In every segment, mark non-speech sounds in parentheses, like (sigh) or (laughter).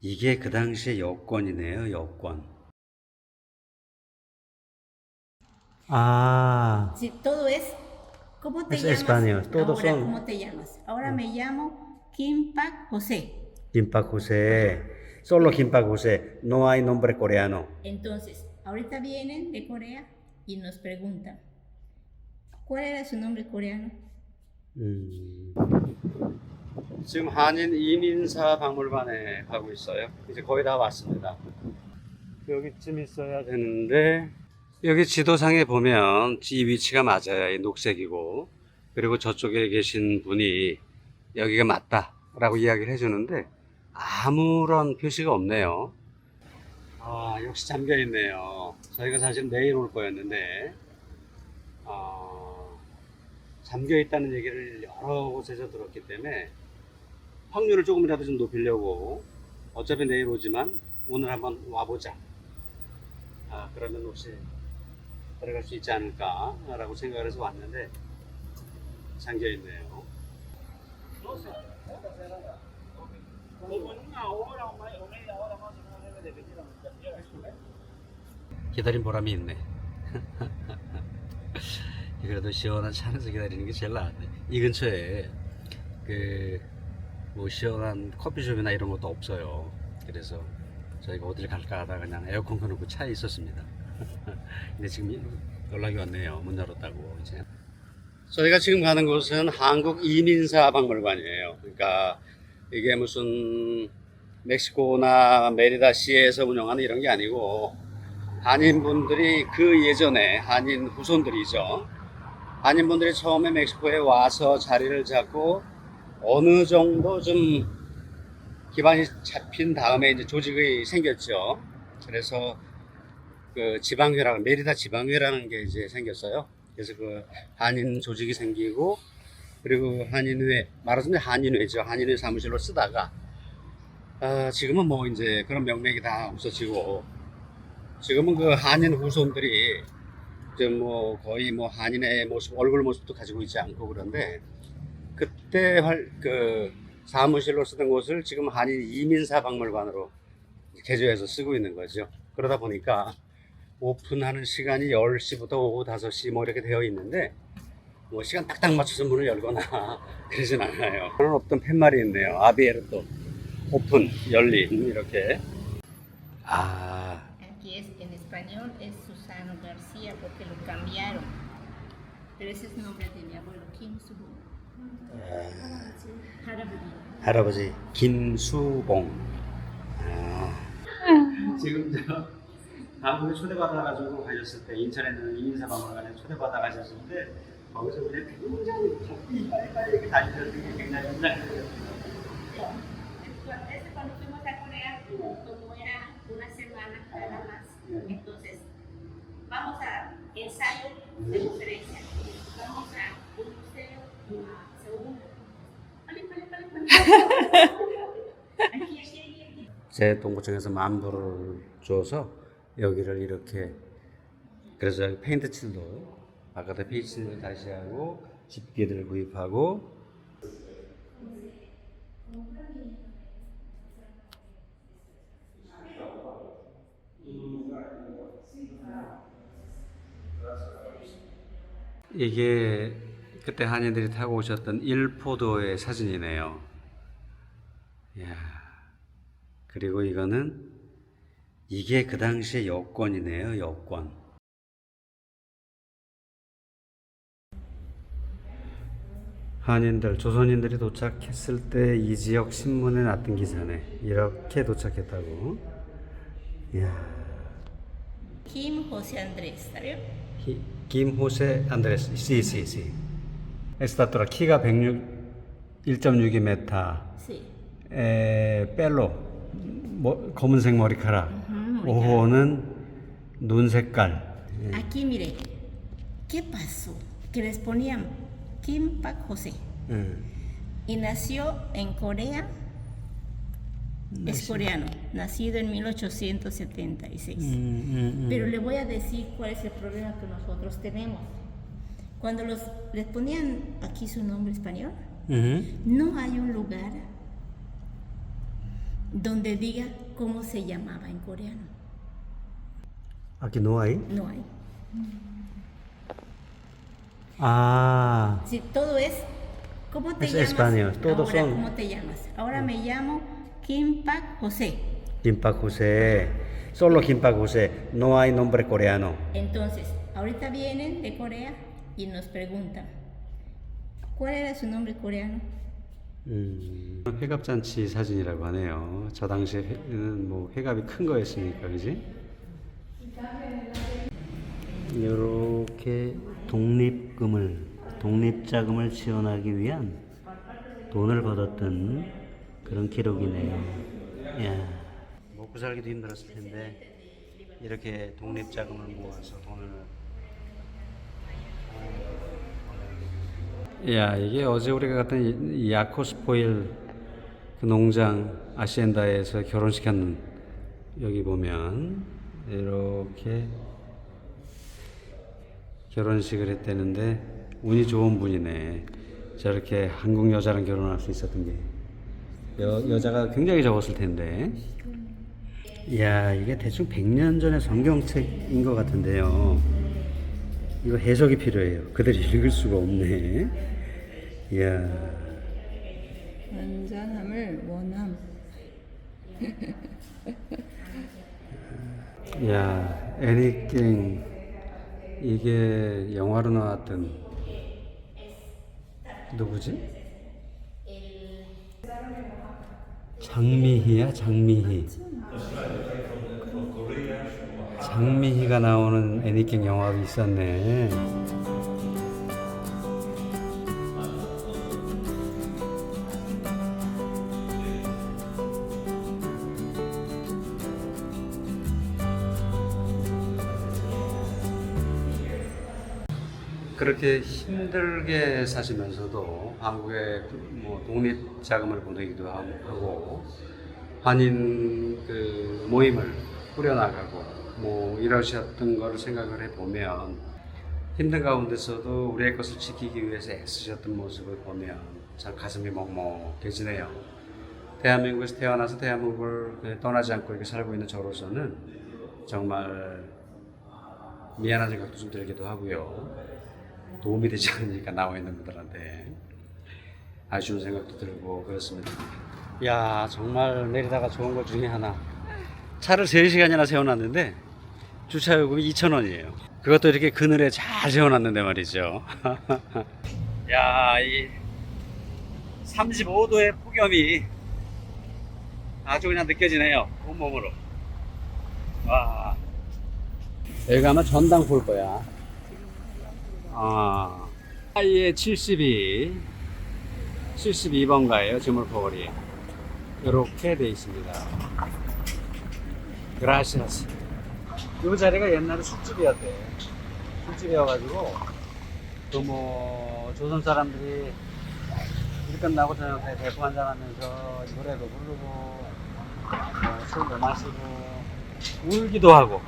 이게 그 당시의 여권이네요, 여권. 아, Sí, todo es. ¿Cómo te Es llamas? español, todos Ahora, son- ¿cómo te llamas? Ahora me llamo Kim Pak José. 김밥 José. Solo 김밥 José. No hay nombre coreano. Entonces, ahorita vienen de Corea y nos preguntan, ¿cuál era su nombre coreano? 음. 지금 한인 이민사 박물관에 가고 있어요. 이제 거의 다 왔습니다. 여기쯤 있어야 되는데 여기 지도상에 보면 이 위치가 맞아요. 이 녹색이고 그리고 저쪽에 계신 분이 여기가 맞다라고 이야기를 해주는데 아무런 표시가 없네요. 아 역시 잠겨 있네요. 저희가 사실 내일 올 거였는데 아, 잠겨 있다는 얘기를 여러 곳에서 들었기 때문에 확률을 조금이라도 좀 높이려고 어차피 내일 오지만 오늘 한번 와보자. 아, 그러면 혹시 들어갈 수 있지 않을까라고 생각을 해서 왔는데 잠겨 있네요. 기다린 보람이 있네. (laughs) 그래도 시원한 차 안에서 기다리는 게 제일 낫네. 이 근처에 그 뭐 시원한 커피숍이나 이런 것도 없어요. 그래서 저희가 어딜 갈까 하다가 그냥 에어컨 켜놓고 차에 있었습니다. (laughs) 근데 지금 연락이 왔네요. 문 열었다고 이제. 저희가 지금 가는 곳은 한국 이민사 박물관이에요. 그러니까 이게 무슨 멕시코나 메리다시에서 운영하는 이런 게 아니고 한인분들이 그 예전에 한인 후손들이죠. 한인분들이 처음에 멕시코에 와서 자리를 잡고 어느 정도 좀 기반이 잡힌 다음에 이제 조직이 생겼죠. 그래서 그 지방회라는 메리다 지방회라는 게 이제 생겼어요. 그래서 그 한인 조직이 생기고 그리고 한인회 말하자면 한인회죠. 한인회 사무실로 쓰다가 아, 지금은 뭐 이제 그런 명맥이 다 없어지고 지금은 그 한인 후손들이 이제 뭐 거의 뭐 한인의 모습 얼굴 모습도 가지고 있지 않고 그런데 그때 활, 그 사무실로 쓰던 곳을 지금 한인 이민사 박물관으로 개조해서 쓰고 있는 거죠. 그러다 보니까 오픈하는 시간이 10시부터 오후 5시 뭐 이렇게 되어 있는데 뭐 시간 딱딱 맞춰서 문을 열거나 (laughs) 그러진 않아요. 오늘 없던 팻말이 있네요. 아비에르토 오픈 열린 이렇게 아 Aquí es en español es Susano García porque lo cambiaron. Pero ese es el nombre de mi abuelo, Kim Subo. 할아버지. 할아버지 김수봉. 아. 지금 저 한국에 초대받아가지고 가셨을 때 인천에 있는 이민사박물관에 초대받아 가셨을 때 거기서 그냥 굉장히 바삐 빨리빨리 이렇게 다니셨던 게 굉장히 인상적이었어요. Ese cuando fuimos a Corea, como era una semana nada más, entonces vamos a ensayo de conferencia, vamos a un museo, a Seúl. Pali, pali, pali, pali. Aquí, aquí, aquí. 제 동구청에서 만불을 줘서 여기를 이렇게 그래서 여기 페인트 칠도 바깥에 페인트 칠을 다시 하고 집게들을 구입하고 이게 그때 한인들이 타고 오셨던 일포도의 사진이네요. 이야. 그리고 이거는 이게 그 당시의 여권이네요, 여권. 한인들, 조선인들이 도착했을 때 이 지역 신문에 났던 기사네. 이렇게 도착했다고. Andrés, ¿sabes? 히- 김 호세 안드레스, 시, 시, 시. 에스타토라 키가 106, 1.62m. Sí. 에, 펠로, 뭐, 검은색 머리카락. Ujú, 오호는 눈 색깔. Aquí mire, ¿qué pasó? Que les ponían Kim Pak José. 응. Y nació en Corea. Es coreano, nacido en 1876. Mm, mm, mm. Pero le voy a decir cuál es el problema que nosotros tenemos. Cuando los, les ponían aquí su nombre español, no hay un lugar donde diga cómo se llamaba en coreano. ¿Aquí no hay? No hay. Ah. Sí, todo es, ¿cómo te es español, todos son. Ahora me llamo Kim Pak José. Kimpak José. Solo Kimpak José. No hay nombre coreano. Entonces, ahorita vienen de Corea y nos preguntan, ¿cuál era su nombre coreano? 음, 회갑잔치 사진이라고 하네요. 저 당시에는 뭐 회갑이 큰 거였으니까, 그지? 이렇게 독립금을, 독립자금을 지원하기 위한 돈을 걷었던 그런 기록이네요. 야, 먹고 살기도 힘들었을 텐데 이렇게 독립 자금을 모아서 돈을 야 이게 어제 우리가 갔던 야코스포일 그 농장 아시엔다에서 결혼시켰는 여기 보면 이렇게 결혼식을 했다는데 운이 좋은 분이네. 저렇게 한국 여자랑 결혼할 수 있었던 게 여, 여자가 굉장히 적었을 텐데. 이야 이게 대충 100년 전의 성경책인 것 같은데요. 이거 해석이 필요해요. 그들이 읽을 수가 없네. 이야. 완전함을 원함. (laughs) 야, 애니깽 이게 영화로 나왔던 누구지? 장미희야, 장미희. 장미희가 나오는 애니깽 영화도 있었네. 그렇게 힘들게 사시면서도 한국에 뭐 독립 자금을 보내기도 하고 한인 그 모임을 꾸려나가고 뭐 이러셨던 거를 생각을 해보면 힘든 가운데서도 우리의 것을 지키기 위해서 애쓰셨던 모습을 보면 참 가슴이 먹먹해지네요. 대한민국에서 태어나서 대한민국을 그 떠나지 않고 이렇게 살고 있는 저로서는 정말 미안한 생각도 좀 들기도 하고요. 도움이 되지 않으니까 나와 있는 분들한테 아쉬운 생각도 들고 그렇습니다. 야 정말 내리다가 좋은 것 중에 하나 차를 3시간이나 세워놨는데 주차 요금이 2,000원이에요. 그것도 이렇게 그늘에 잘 세워놨는데 말이죠. (laughs) 야, 이 35도의 폭염이 아주 그냥 느껴지네요. 온몸으로. 와. 여기가 아마 전당 볼 거야. 아, 아예 72, 72번가예요, 지물포거리. 이렇게 돼 있습니다. 그라시아스. 이 자리가 옛날에 술집이었대. 술집이어가지고, 또 뭐, 조선 사람들이 일 끝나고 저녁 때 대포 한잔 하면서 노래도 부르고, 뭐 술도 마시고, 울기도 하고,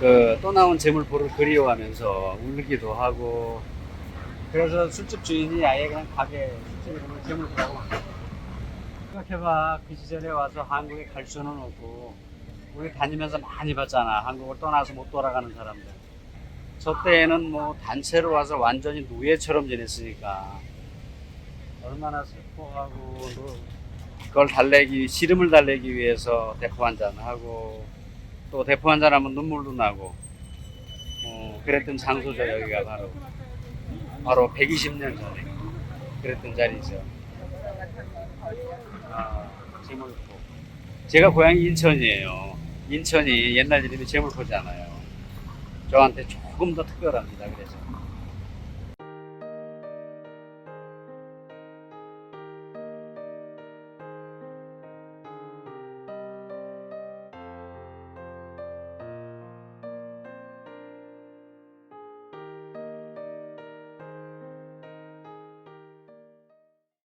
그또 나온 재물포를 그리워하면서 울기도 하고 그래서 술집 주인이 아예 그냥 가게 술집 이름을 재물포라고 생각해봐. 그 시절에 와서 한국에 갈 수는 없고 우리 다니면서 많이 봤잖아. 한국을 떠나서 못 돌아가는 사람들. 저 때에는 뭐 단체로 와서 완전히 노예처럼 지냈으니까 얼마나 슬퍼하고 또 그걸 달래기 시름을 달래기 위해서 대포 한잔 하고 또 대포 한잔 하면 눈물도 나고 어, 그랬던 장소죠 여기가 바로. 바로 120년 전에 그랬던 자리죠. 아, 제물포. 제가 고향이 인천이에요. 인천이 옛날 이름이 제물포잖아요. 저한테 조금 더 특별합니다 그래서